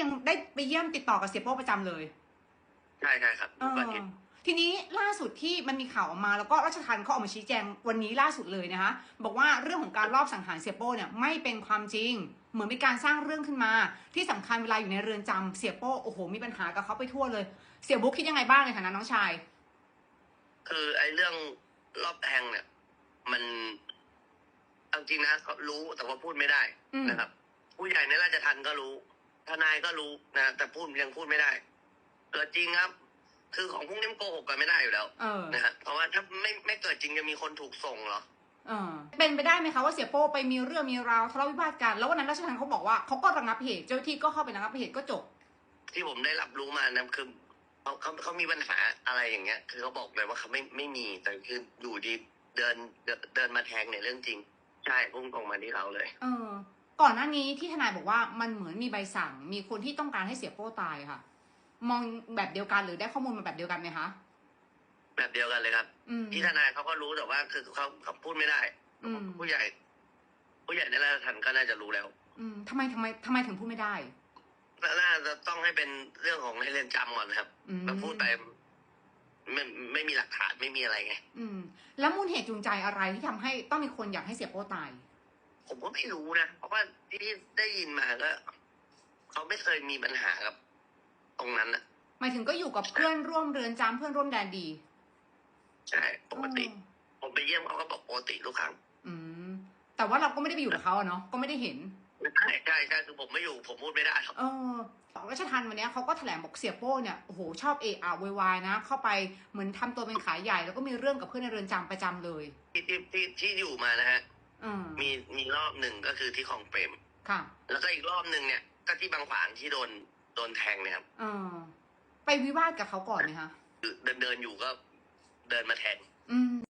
ยังได้ไปเยี่ยมติดต่อกับเสียโป้ประจำเลย ใช่ใช่ครับเอทุกออาทิตย์ ทีนี้ล่าสุดที่มันมีข่าวออกมาแล้วก็รัชทันเขาออกมาชี้แจงวันนี้ล่าสุดเลยนะคะ บอกว่าเรื่องของการลอบสังหารเสียโป้เนี่ยไม่เป็นความจริง เหมือนเป็นการสร้างเรื่องขึ้นมา ที่สำคัญเวลาอยู่ในเรือนจำเสียโป้โอ้โหมีปัญหากับเขาไปทั่วเลย เสียบุ๊กคิดยังไงบ้างในฐานะน้องชาย คือไอ้เรื่องรอบแทงเนี่ย มันเอาจริงนะเขารู้แต่ว่าพูดไม่ได้อืม นะครับ ผู้ใหญ่ในราชทันก็รู้ ทนายก็รู้นะแต่พูดยังพูดไม่ได้เกิดจริงครับ คือของพวกนี้มันโกหกกันไม่ได้อยู่แล้วเออนะฮะเพราะว่าถ้าไม่ไม่เกิดจริงจะมีคนถูกส่งเหรอเออเป็นไปได้ไหมคะว่าเสียโป้ไปมีเรื่องมีราวทะเลาะวิวาทกันแล้ววันนั้นรัชทันเขาบอกว่าเขาก็ระงับเหตุเจ้าหน้าที่ก็เข้าไประงับเหตุก็จบ ที่ผมได้รับรู้มานะคือเขาเขาเขามีปัญหาอะไรอย่างเงี้ย คือเขาบอกเลยว่าเขาไม่ไม่มีแต่คืออยู่ดีเดินเดินเดินมาแทงเนี่ยเรื่องจริง ใช่พุ่งตรงมาที่เราเลย เออ ก่อนหน้านี้ที่ทนายบอกว่ามันเหมือนมีใบสั่ง มีคนที่ต้องการให้เสียโป้ตายค่ะ มองแบบเดียวกันหรือได้ข้อมูลมาแบบเดียวกันไหมคะแบบเดียวกันเลยครับอืม ที่ทนายเขาก็รู้แต่ว่าคือเขาเขาพูดไม่ได้ อืม ผู้ใหญ่ ผู้ใหญ่ในราชทันก็น่าจะรู้แล้วอืมทำไมทำไมทำไมถึงพูดไม่ได้น่าจะต้องให้เป็นเรื่องของในเรือนจำก่อนนะครับอืมแต่พูดไปไม่ไม่มีหลักฐานไม่มีอะไรไง อืมแล้วมูลเหตุจูงใจอะไรที่ทำให้ต้องมีคนอยากให้เสียโป้ตาย ผมก็ไม่รู้นะ เพราะว่าที่ได้ยินมาก็เขาไม่เคยมีปัญหากับ ตรงนั้นนะหมายถึงก็อยู่กับเพื่อนร่วมเรือนจำเพื่อนร่วมแดนดี ใช่ปกติ ผมไปเยี่ยมเขาก็บอกปกติทุกครั้ง อืม แต่ว่าเราก็ไม่ได้ไปอยู่กับเขาอะเนาะก็ไม่ได้เห็นใช่ใช่ใช่คือผมไม่อยู่ผมพูดไม่ได้ครับเออรัชทันวันเนี้ยเขาก็แถลงบอกเสียโป้เนี่ยโอ้โหชอบเอะอะโวยวายนะ เข้าไปเหมือนทำตัวเป็นขายใหญ่ แล้วก็มีเรื่องกับเพื่อนในเรือนจำประจำเลย ที่ที่ที่ที่อยู่มานะฮะอืมมีมี รอบหนึ่งก็คือที่ของเปรมค่ะ แล้วก็อีกรอบหนึ่งเนี่ย ก็ที่บางขวางที่โดนโดนแทงเนี่ยครับเออไปวิวาทกับเขาก่อนไหมคะคือเดินเดินอยู่ก็เดินมาแทง อืม